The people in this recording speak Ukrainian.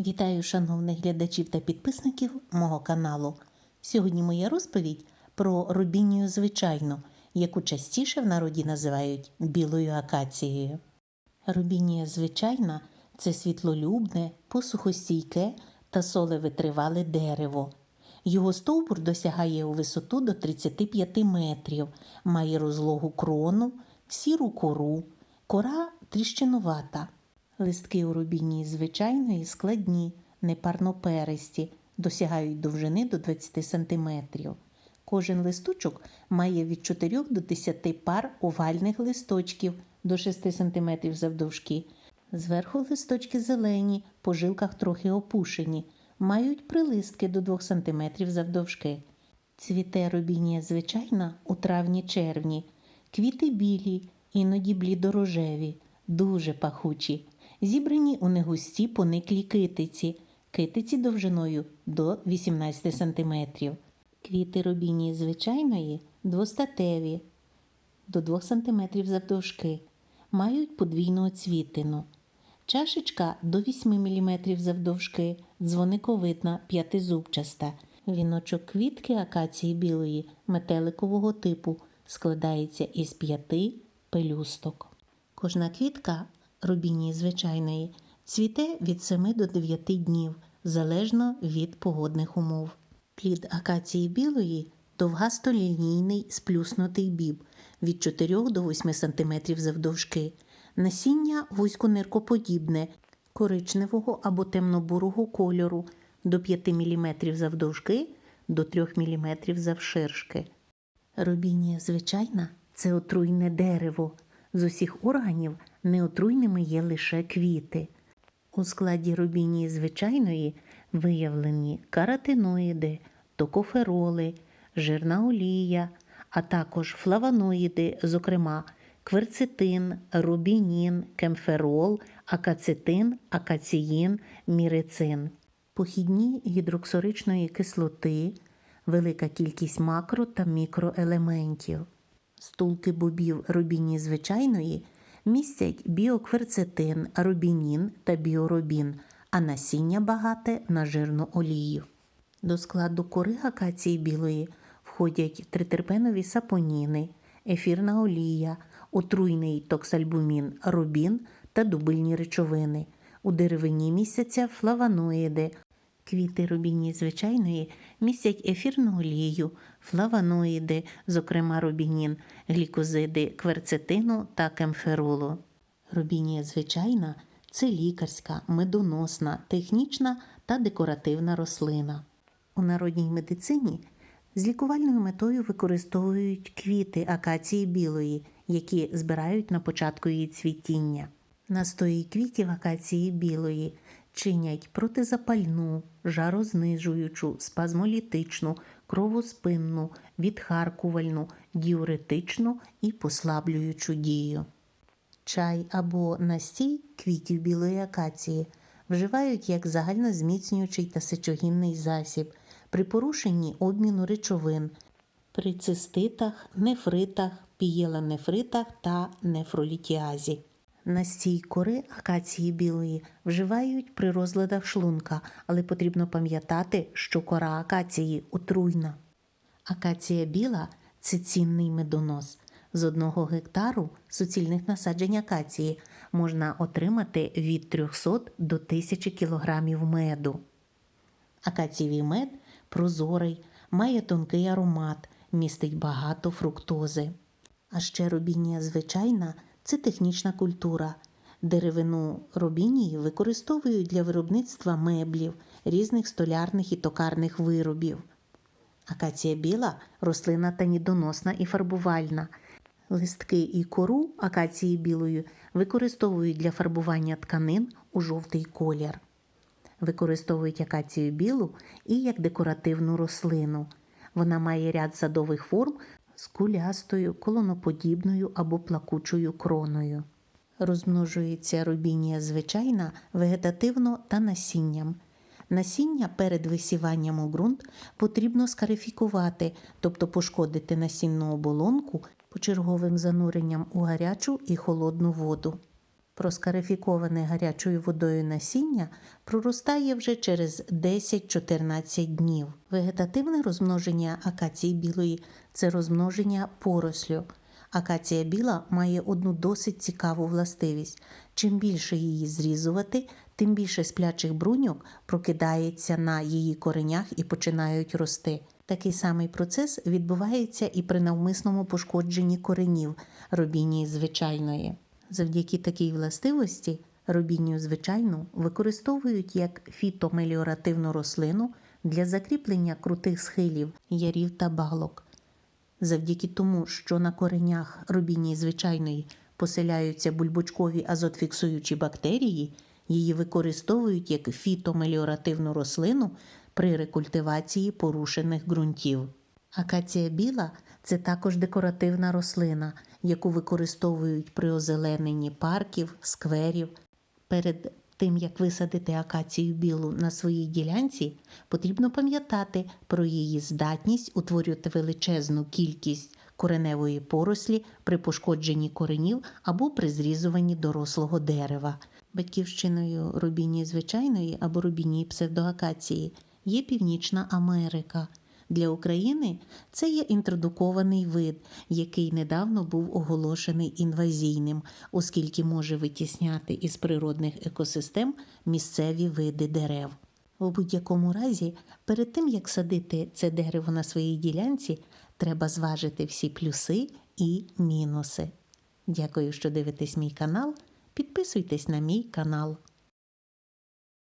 Вітаю шановних глядачів та підписників мого каналу. Сьогодні моя розповідь про рубінію звичайну, яку частіше в народі називають білою акацією. Рубінія звичайна це світлолюбне, посухостійке та солевитривале дерево. Його стовбур досягає у висоту до 35 метрів, має розлогу крону, сіру кору, кора тріщинувата. Листки у рубінії звичайної складні, непарноперисті, досягають довжини до 20 см. Кожен листочок має від 4 до 10 пар овальних листочків до 6 см завдовжки. Зверху листочки зелені, по жилках трохи опушені, мають прилистки до 2 см завдовжки. Цвіте рубінія звичайна у травні-червні. Квіти білі, іноді блідорожеві, дуже пахучі. Зібрані у негусті пониклі китиці, китиці довжиною до 18 см. Квіти рубінії звичайної двостатеві до 2 см завдовжки, мають подвійну оцвітину. Чашечка до 8 мм завдовжки, дзвониковидна, п'ятизубчаста. Віночок квітки акації білої метеликового типу складається із п'яти пелюсток. Кожна квітка рубінії звичайної цвіте від 7 до 9 днів, залежно від погодних умов. Плід акації білої довгастолінійний сплюснутий біб від 4 до 8 см завдовжки. Насіння вузькониркоподібне, коричневого або темно-бурого кольору до 5 мм завдовжки до 3 мм завширшки. Рубінія звичайна це отруйне дерево. З усіх органів неотруйними є лише квіти. У складі рубінії звичайної виявлені каротиноїди, токофероли, жирна олія, а також флавоноїди, зокрема кверцетин, рубінін, кемферол, акацетин, акаціїн, мірицин. Похідні гідроксоричної кислоти, велика кількість макро та мікроелементів. Стулки бобів рубінії звичайної містять біокверцетин, рубінін та біоробін, а насіння багате на жирну олію. До складу кори акації білої входять тритерпенові сапоніни, ефірна олія, отруйний токсальбумін, рубін та дубильні речовини. У деревині містяться флавоноїди. Квіти рубінії звичайної містять ефірну олію, флавоноїди, зокрема рубінін, глікозиди кверцетину та кемферолу. Рубінія звичайна це лікарська, медоносна, технічна та декоративна рослина. У народній медицині з лікувальною метою використовують квіти акації білої, які збирають на початку її цвітіння. Настої квітів акації білої чинять протизапальну, жарознижуючу, спазмолітичну, кровоспинну, відхаркувальну, діуретичну і послаблюючу дію. Чай або настій квітів білої акації вживають як загальнозміцнюючий та сечогінний засіб при порушенні обміну речовин, при циститах, нефритах, пієлонефритах та нефролітіазі. Настій кори акації білої вживають при розладах шлунка, але потрібно пам'ятати, що кора акації отруйна. Акація біла це цінний медонос. З одного гектару суцільних насаджень акації можна отримати від 300 до 1000 кг меду. Акацієвий мед прозорий, має тонкий аромат, містить багато фруктози. А ще рубінія звичайна це технічна культура. Деревину робінії використовують для виробництва меблів, різних столярних і токарних виробів. Акація біла рослина танідоносна і фарбувальна. Листки і кору акації білої використовують для фарбування тканин у жовтий колір. Використовують акацію білу і як декоративну рослину. Вона має ряд садових форм з кулястою, колоноподібною або плакучою кроною. Розмножується рубінія звичайна вегетативно та насінням. Насіння перед висіванням у ґрунт потрібно скарифікувати, тобто пошкодити насінну оболонку почерговим зануренням у гарячу і холодну воду. Проскарифіковане гарячою водою насіння проростає вже через 10-14 днів. Вегетативне розмноження акації білої це розмноження порослю. Акація біла має одну досить цікаву властивість. Чим більше її зрізувати, тим більше сплячих бруньок прокидається на її коренях і починають рости. Такий самий процес відбувається і при навмисному пошкодженні коренів робінії звичайної. Завдяки такій властивості робінію звичайну використовують як фітомеліоративну рослину для закріплення крутих схилів, ярів та балок. Завдяки тому, що на коренях робінії звичайної поселяються бульбочкові азотфіксуючі бактерії, її використовують як фітомеліоративну рослину при рекультивації порушених ґрунтів. Акація біла це також декоративна рослина, яку використовують при озелененні парків, скверів. Перед тим як висадити акацію білу на своїй ділянці, потрібно пам'ятати про її здатність утворювати величезну кількість кореневої порослі при пошкодженні коренів або при зрізуванні дорослого дерева. Батьківщиною рубінії звичайної або рубінії псевдоакації є Північна Америка. Для України це є інтродукований вид, який недавно був оголошений інвазійним, оскільки може витісняти із природних екосистем місцеві види дерев. У будь-якому разі, перед тим як садити це дерево на своїй ділянці, треба зважити всі плюси і мінуси. Дякую, що дивитесь мій канал. Підписуйтесь на мій канал.